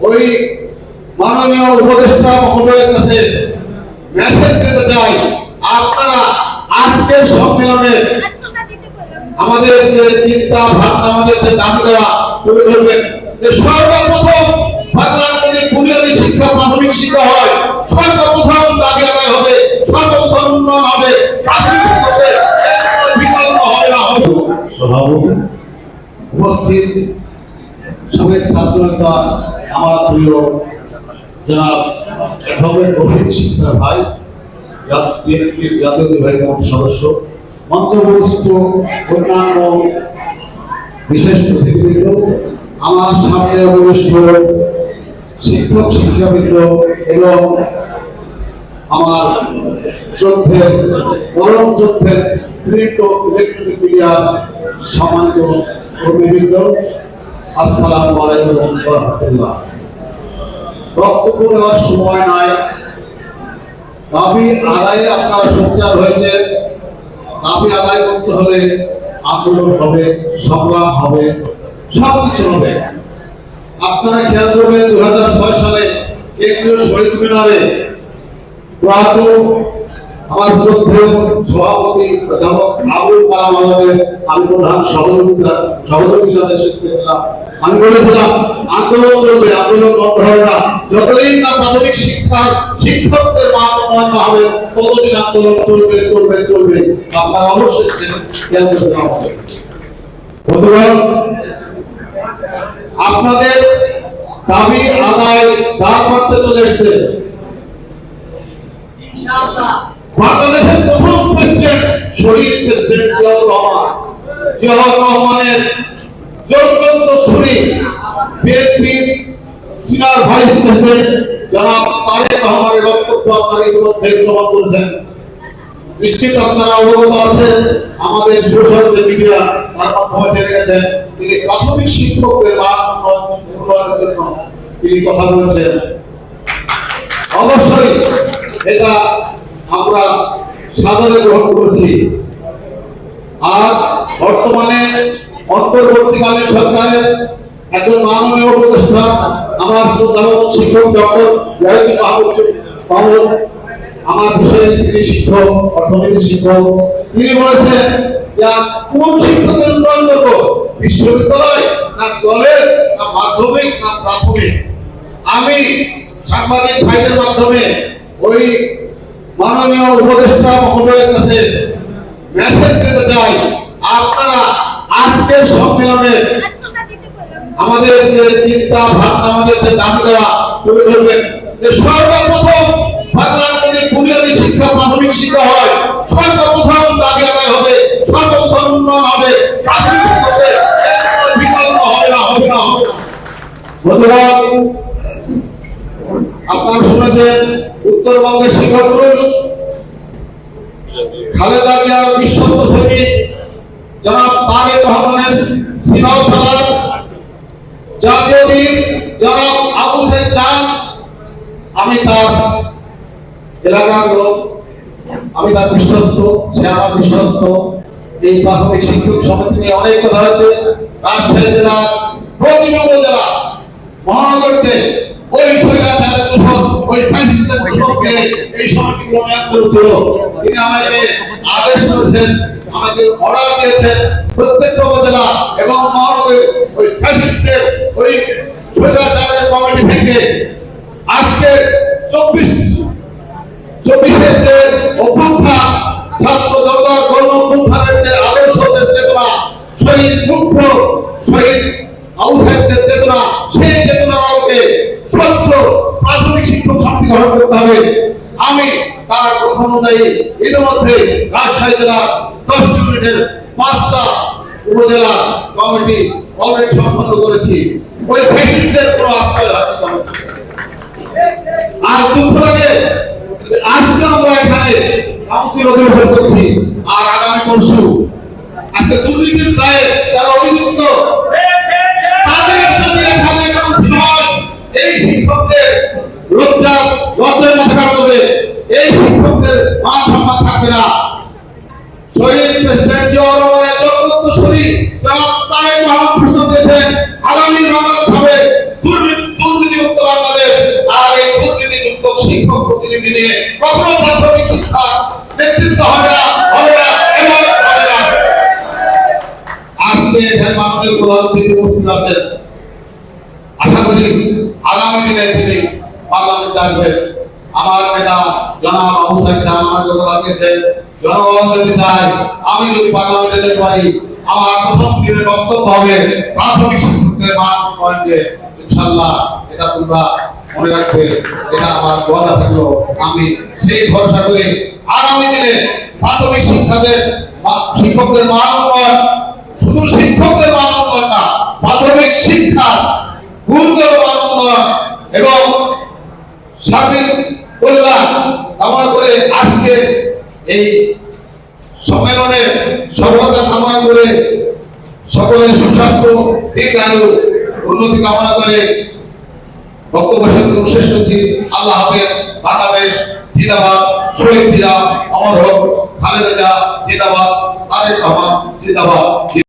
ওই মাননীয় উপদেষ্টা মহোদয়ের কাছে মেসেজ দিতে চাই। আপনারা আজকের সম্মেলনে আমাদের যে চিন্তা ভাবনা আমাদের যে দাবি দেওয়া তুলে ধরবেন। যে সর্বপ্রথম বাংলার যদি বুনিয়াদী শিক্ষা প্রাথমিক শিক্ষা হয় সর্বপ্রথম দাবি আদায় হবে সর্বপ্রথম উন্নয়ন হবে প্রাথমিক শিক্ষাতে বিকল্প হবে না হবে উপস্থিত সাবেক ছাত্র নেতা আমার প্রিয় জনাব অ্যাডভোকেট রফিক শিকদার ভাই জাতীয় নির্বাহী সদস্য মঞ্চবস্থ অন্যান্য বিশেষ অতিথিবৃন্দ আমার সামনে অবস্থ শিক্ষক, শিক্ষাবৃন্দ এবং আমার শ্রদ্ধের পরম শ্রদ্ধের প্রিন্ট ইলেকট্রনিক মিডিয়ার সম্মানিত কর্মীবৃন্দ আসসালামু আলাইকুম রাহমাতুল্লাহ। বক্তব্য দেওয়ার সময় নাই। দাবি আদায়ে আপনারা সোচ্চার হয়েছে। দাবি আদায় করতে হলে আন্দোলন হবে, সংগ্রাম হবে সব কিছু হবে। আপনারা খেয়াল করবেন দু হাজার ছয় সালে কেন্দ্রীয় শহীদ মিনারে প্রয়াত আমার শ্রদ্ধেয় সভাপতি অধ্যাপক আবুল কালাম আমি প্রধান সহযোগিতা সহযোগী হিসাবে শিখতেছিলাম আমি বলেছিলাম, আন্দোলন চলবে, আন্দোলন বন্ধ হবে না। যতদিন না প্রাথমিক শিক্ষার শিক্ষকদের মান হবে, ততদিন আন্দোলন চলবে চলবে চলবে। আপনারা অবশ্যই করতে বন্ধুগণ, আপনাদের দাবি, আদায়, দাঁড় মারতে চলে এসছে। বাংলাদেশের প্রথম প্রেসিডেন্ট শহীদ প্রেসিডেন্ট জিয়াউর রহমান। জিয়াউর রহমানের যোগ্যন্ত শুনি। বিএনপির সিনিয়র ভাইস প্রেসিডেন্ট জনাব তারেক রহমানের বক্তব্য আপনারা ইতিমধ্যে শ্রবণ করেছেন। নিশ্চিত আপনারা অবগত আছেন, আমাদের সোশ্যাল যে মিডিয়া তার মাধ্যমে জেনে গেছেন, তিনি প্রাথমিক শিক্ষকদের মান জন্য তিনি কথা বলেছেন। অবশ্যই এটা আমরা সাদরে গ্রহণ করছি। আর বর্তমানে অন্তর্বর্তীকালীন সরকারের একজন মাননীয় উপদেষ্টা, আমার শিক্ষক ডক্টর আমার বিষয়ে তিনি শিক্ষক, অর্থনীতি শিক্ষক, তিনি বলেছেন কোন শিক্ষকের উন্নয়ন করব? বিশ্ববিদ্যালয় না কলেজ, না মাধ্যমিক, না প্রাথমিক? আমি সাংবাদিক ভাইদের মাধ্যমে ওই মাননীয় উপদেষ্টা মহোদয়ের কাছে মেসেজ দিতে চাই আপনারা আজকের সম্মেলনে আমাদের যে চিন্তা, ভাবনা, আমাদের যে দেওয়া, তুলে ধরবেন যে সর্বপ্রথম বুনিয়াদী শিক্ষা, প্রাথমিক শিক্ষা হয়। সর্বপ্রথম দাবি আদায় হবে, সর্বপ্রথম উন্নয়ন হবে না হবে না, হবে শুনেছেন, উত্তরবঙ্গের শিক্ষক পুরুষ জাতীয় বীর জনাব আবু সাইদ চান আমি তার এলাকার লোক, আমি তার বিশ্বস্ত সে আমার বিশ্বস্ত, এই প্রাথমিক শিক্ষক সমিতি নিয়ে অনেক কথা হয়েছে। রাজশাহী জেলা প্রতিটি উপজেলা মহানগরীতে ওই স্বৈরাচারের দূষণ ওই ফ্যাসিস্টের দূষণকে এই সমিতিগুলো নিয়ন্ত্রণ ছিল তিনি আমাকে আদেশ করেছেন, আমাকে অর্ডার দিয়েছেন। প্রত্যেকটা উপজেলা এবং মহানগরী ওই ফ্যাসিস্টের ওই স্বৈরাচারের কমিটি ভেঙে আজকে চব্বিশ, চব্বিশের যে অভ্যুত্থান, ছাত্র জনতার গণ অভ্যুত্থানের যে আদর্শ যে চেতনা, শহীদ মুগ্ধ, শহীদ আউসাইদের চেতনা, সেই চেতনার আলোকে স্বচ্ছ প্রাথমিক শিক্ষক সমিতি গঠন করতে হবে। আমি তার কথা অনুযায়ী ইতিমধ্যে রাজশাহী জেলার দশ ইউনিটের পাঁচটা উপজেলা কমিটি অলরেডি সম্পন্ন করেছি। ওই ফ্যাসিলিটির কোনো আশ্রয় আর দুঃখ লাগে, আজকে আমরা এখানে কাউন্সিল অধিবেশন করছি, আর আগামী পরশু। আজকে দুর্নীতির দায়ে যারা অভিযুক্ত, তাদের যদি এখানে কাউন্সিল হয়। এই শিক্ষকদের লজ্জা লজ্জায় প্রতিনিধি নিয়ে কখনো প্রাথমিক শিক্ষা নেতৃত্ব না, হবে না এবং হবে না। আজকে এখানে মাননীয় প্রধান অতিথি উপস্থিত আছেন। আশা করি আগামী দিনে তিনি পার্লামেন্টে আসবেন। আমার নেতা জনাব আবু সাহেব আমাকে কথা দিয়েছে জনগণ যদি চায়, আমি যদি পার্লামেন্টে যেতে পারি, আমার প্রথম দিনের বক্তব্য হবে প্রাথমিক শিক্ষকদের মান পয়েন্টে ইনশাল্লাহ এটা তোমরা মনে রাখবে, এটা আমার কথা থাকল। আমি সেই ভরসা করে আগামী দিনে প্রাথমিক শিক্ষাদের শিক্ষকদের মান শুধু শিক্ষকদের মান না, প্রাথমিক শিক্ষা গুরুতর মান এবং সার্বিক কল্যাণ কামনা করে আজকে এই সম্মেলনে সফলতা কামনা করে সকলের সুস্বাস্থ্য, দীর্ঘায়ু, উন্নতি কামনা করে বক্তব্য শেষ আল্লাহ হাফেজ বাংলাদেশ জিন্দাবাদ শহীদ জিরা অমর হোক খালেদা জিয়া জিন্দাবাদ জিন্দাবাদ।